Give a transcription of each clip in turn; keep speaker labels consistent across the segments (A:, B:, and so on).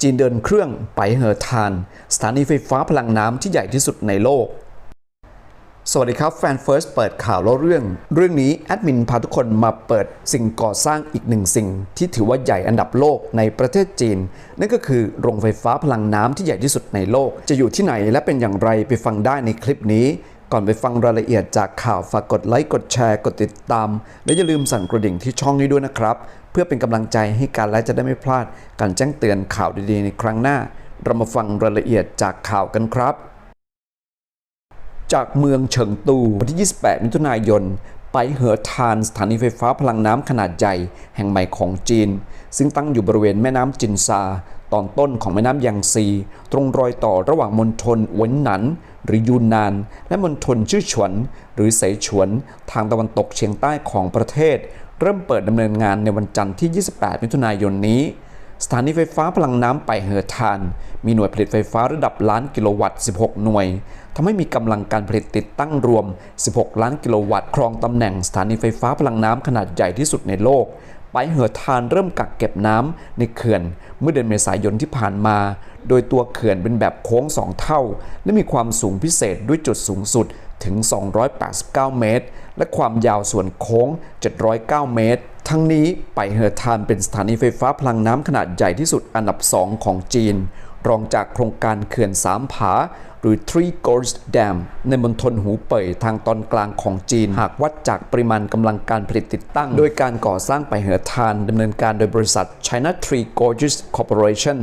A: จีนเดินเครื่องไปเหอทาน สถานีไฟฟ้าพลังน้ำที่ใหญ่ที่สุดในโลก สวัสดีครับแฟนเฟิร์สเปิดข่าวเล่าเรื่อง เรื่องนี้แอดมินพาทุกคนมาเปิดสิ่งก่อสร้างอีกหนึ่งสิ่ง ที่ถือว่าใหญ่อันดับโลกในประเทศจีน นั่นก็คือโรงไฟฟ้าพลังน้ำที่ใหญ่ที่สุดในโลก จะอยู่ที่ไหนและเป็นอย่างไรไปฟังได้ในคลิปนี้ ก่อนไปฟังรายละเอียดจากข่าวฝากกดไลค์กดแชร์กดติดตาม และอย่าลืมสั่นกระดิ่งที่ช่องนี้ด้วยนะครับ เพื่อเป็นกำลังใจให้การและจะได้ไม่พลาด การแจ้งเตือนข่าวดีๆในครั้งหน้า เรามาฟังรายละเอียดจากข่าวกันครับ จากเมืองเฉิงตูวันที่ 28 มิถุนายนไปเหอทานสถานีไฟฟ้าพลังน้ำขนาดใหญ่แห่งใหม่ของจีน ซึ่งตั้งอยู่บริเวณแม่น้ำจินซา ตอนต้นของแม่น้ำยางซี ตรงรอยต่อระหว่างมณฑลเวินหนัน หรือยูนนาน และมณฑลชื่อฉวน หรือเสฉวน ทางตะวันตกเฉียงใต้ของประเทศ เริ่มเปิดดำเนินงานในวันจันทร์ที่ 28 มิถุนายนนี้ สถานีไฟฟ้าพลังน้ำไปเหอทาน มีหน่วยผลิตไฟฟ้าระดับล้านกิโลวัตต์ 16 หน่วยทำให้มีกำลังการผลิตติดตั้งรวม 16 ล้านกิโลวัตต์ ครองตำแหน่งสถานีไฟฟ้าพลังน้ำขนาดใหญ่ที่สุดในโลก ไปเหือทานเริ่มกักเก็บน้ำในเขื่อนเมื่อเดือนเมษายนที่ผ่านมา โดยตัวเขื่อนเป็นแบบโค้ง 2 เท่า และมีความสูงพิเศษด้วยจุดสูงสุดถึง 289 เมตร และความยาวส่วนโค้ง 709 เมตร ทั้งนี้ไปเหอทานเป็นสถานีไฟฟ้าพลังน้ำขนาดใหญ่ที่สุดอันดับสองของจีน รองจากโครงการเขื่อนสามผา หรือ Three Gorges Dam ในมณฑลหูเป่ยทางตอนกลางของจีน หากวัดจากปริมาณกำลังการผลิตติดตั้ง โดยการก่อสร้างไปเหอทานดำเนินการโดยบริษัท China Three Gorges Corporation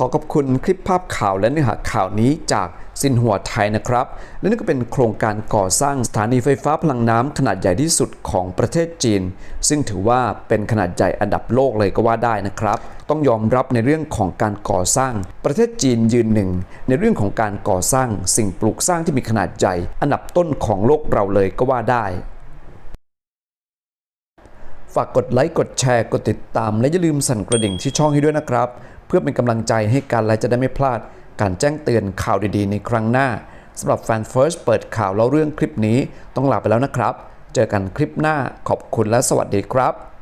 A: ขอขอบคุณคลิปภาพข่าวและเนื้อหาข่าวนี้จากซินหัวไทยนะครับ และนี่ก็เป็นโครงการก่อสร้างสถานีไฟฟ้าพลังน้ำขนาดใหญ่ที่สุดของประเทศจีน ซึ่งถือว่าเป็นขนาดใหญ่อันดับโลกเลยก็ว่าได้นะครับ ต้องยอมรับในเรื่องของการก่อสร้าง ประเทศจีนยืนหนึ่ง ในเรื่องของการก่อสร้างสิ่งปลูกสร้างที่มีขนาดใหญ่ อันดับต้นของโลกเราเลยก็ว่าได้ ฝากกดไลค์ กดแชร์ กดติดตาม และอย่าลืมสั่นกระดิ่งที่ช่องให้ด้วยนะครับ เพื่อเป็นกำลังใจให้กันและจะได้ไม่พลาด การแจ้งเตือนข่าวดีๆ ในครั้งหน้าสำหรับแฟนเฟิร์สเปิดข่าวเล่าเรื่องคลิปนี้ต้องลาไปแล้วนะครับ เจอกันคลิปหน้าขอบคุณและสวัสดีครับ